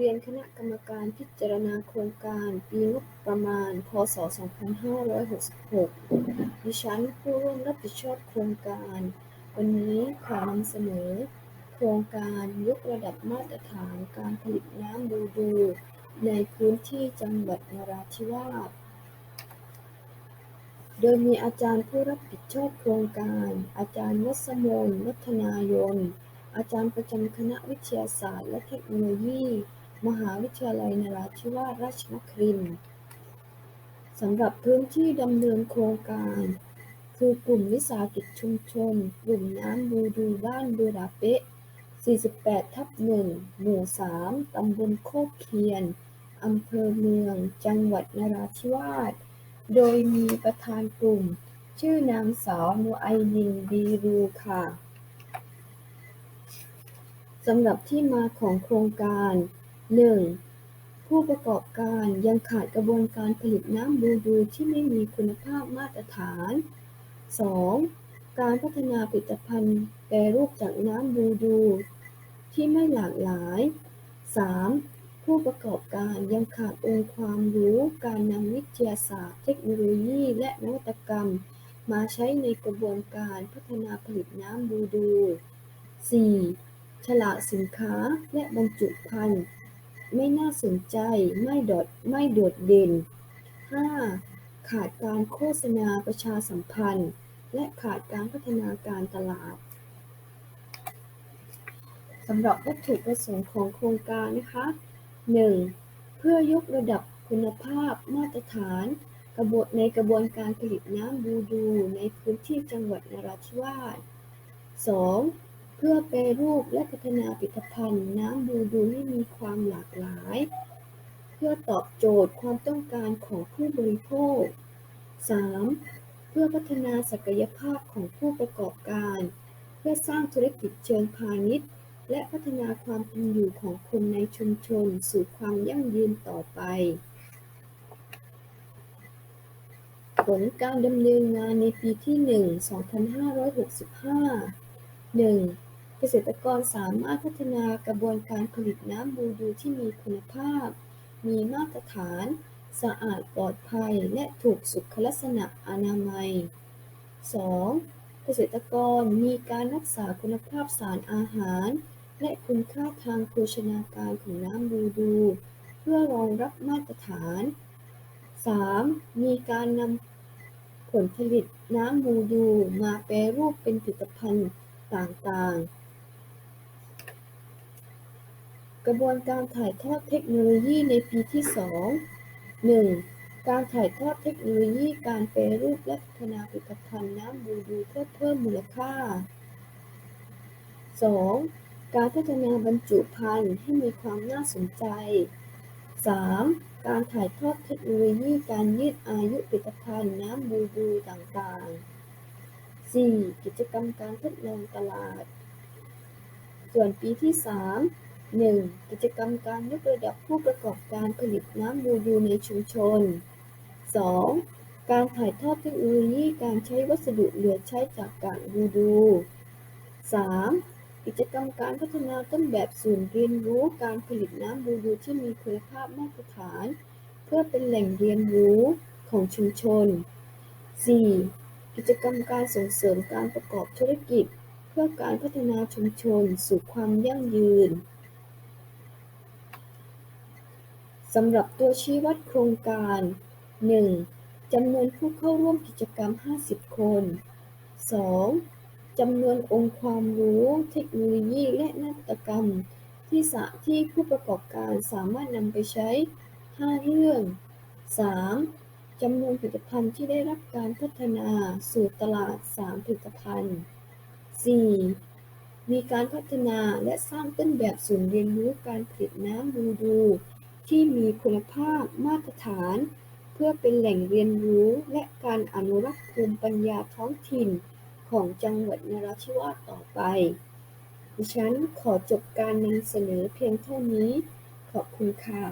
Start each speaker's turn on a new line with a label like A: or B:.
A: เรียนคณะกรรมการพิจารณาโครงการปีงบประมาณ พ.ศ.2566 ดิฉัน ผู้ร่วมรับผิดชอบโครงการ วันนี้ขอนำเสนอ โครงการยกระดับมาตรฐานการผลิตน้ำบูดู ในพื้นที่จังหวัดนราธิวาส โดยมีอาจารย์ผู้รับผิดชอบโครงการ อาจารย์วัสมน วัฒนายน อาจารย์ประจำคณะวิทยาศาสตร์และเทคโนโลยี มหาวิทยาลัยนราธิวาสราชนครินทร์สำหรับพื้นที่ดำเนินโครงการ คือกลุ่มวิสาหกิจชุมชน กลุ่มน้ำบูดูบ้านบือราเป๊ะ48 ทับ 1 หมู่ 3 ตำบลโคกเคียน อำเภอเมือง จังหวัดนราธิวาส โดยมีประธานกลุ่ม ชื่อนางสาวนูไอยินดีรูค่ะ สำหรับที่มาของโครงการ 1. ผู้ประกอบการยังขาดกระบวนการผลิตน้ำบูดูที่ไม่มีคุณภาพมาตรฐาน 2. การพัฒนาผลิตภัณฑ์แปรรูปจากน้ำบูดูที่ไม่หลากหลาย 3. ผู้ประกอบการยังขาดองค์ความรู้การนำวิทยาศาสตร์ เทคโนโลยีและนวัตกรรม มาใช้ในกระบวนการพัฒนาผลิตน้ำบูดู 4. ฉลากสินค้าและบรรจุภัณฑ์ ไม่น่าสนใจ ไม่โดดไม่โดดเด่น 5. ขาดการโฆษณาประชาสัมพันธ์ และขาดการพัฒนาการตลาดสำหรับวัตถุประสงค์ของโครงการนะคะ 1. เพื่อยกระดับคุณภาพมาตรฐานกระบวนในกระบวนการผลิตน้ำบูดูในพื้นที่จังหวัดนราธิวาส 2. เพื่อแปรรูปและพัฒนาผลิตภัณฑ์น้ำบูดูให้มีความหลากหลาย เพื่อตอบโจทย์ความต้องการของผู้บริโภค 3. เพื่อพัฒนาศักยภาพของผู้ประกอบการ เพื่อสร้างธุรกิจเชิงพาณิชย์ และพัฒนาความเป็นอยู่ของคนในชุมชน สู่ความยั่งยืนต่อไป ผลการดำเนินงานในปีที่ 1 2565 1. เกษตรกรสามารถพัฒนากระบวนการผลิตน้ำบูดูที่มีคุณภาพ มีมาตรฐาน สะอาดปลอดภัย และถูกสุขลักษณะอนามัย 2. เกษตรกรมีการรักษาคุณภาพสารอาหาร และคุณค่าทางโภชนาการของน้ำบูดู เพื่อรองรับมาตรฐาน 3. มีการนำผลผลิตน้ำบูดูมาแปรรูปเป็นผลิตภัณฑ์ต่างๆ กระบวนการถ่ายทอดเทคโนโลยีในปีที่ 2 1. การถ่ายทอดเทคโนโลยีการแปรรูปและพัฒนาผลิตภัณฑ์น้ำบูดูเพื่อเพิ่มมูลค่า 2. การพัฒนาบรรจุภัณฑ์ให้มีความน่าสนใจ 3. การถ่ายทอดเทคโนโลยีการยืดอายุผลิตภัณฑ์น้ำบูดูต่างๆ 4. กิจกรรมการทดลองตลาด ส่วนปีที่ 3 1. กิจกรรมการยกระดับผู้ประกอบการผลิตน้ำบูดูในชุมชน 2. การถ่ายทอดเทคโนโลยีการใช้วัสดุเหลือใช้จากกากบูดู 3. กิจกรรมการพัฒนาต้นแบบศูนย์เรียนรู้การผลิตน้ำบูดูที่มีคุณภาพมาตรฐาน เพื่อเป็นแหล่งเรียนรู้ของชุมชน 4. กิจกรรมการส่งเสริมการประกอบธุรกิจ เพื่อการพัฒนาชุมชนสู่ความยั่งยืน สำหรับตัวชี้วัดโครงการ 1. จำนวนผู้เข้าร่วมกิจกรรม 50 คน 2. จำนวนองค์ความรู้ เทคโนโลยีและนวัตกรรม ที่สะที่ผู้ประกอบการสามารถนำไปใช้ 5 เรื่อง 3. จำนวนผลิตภัณฑ์ที่ได้รับการพัฒนาสู่ตลาด 3 ผลิตภัณฑ์ 4. มีการพัฒนาและสร้างต้นแบบศูนย์เรียนรู้การผลิตน้ำบูดู ที่มีคุณภาพมาตรฐาน เพื่อเป็นแหล่งเรียนรู้และการอนุรักษ์ภูมิปัญญาท้องถิ่นของจังหวัดนราธิวาสต่อไป ดิฉันขอจบการนำเสนอเพียงเท่านี้ ขอบคุณค่ะ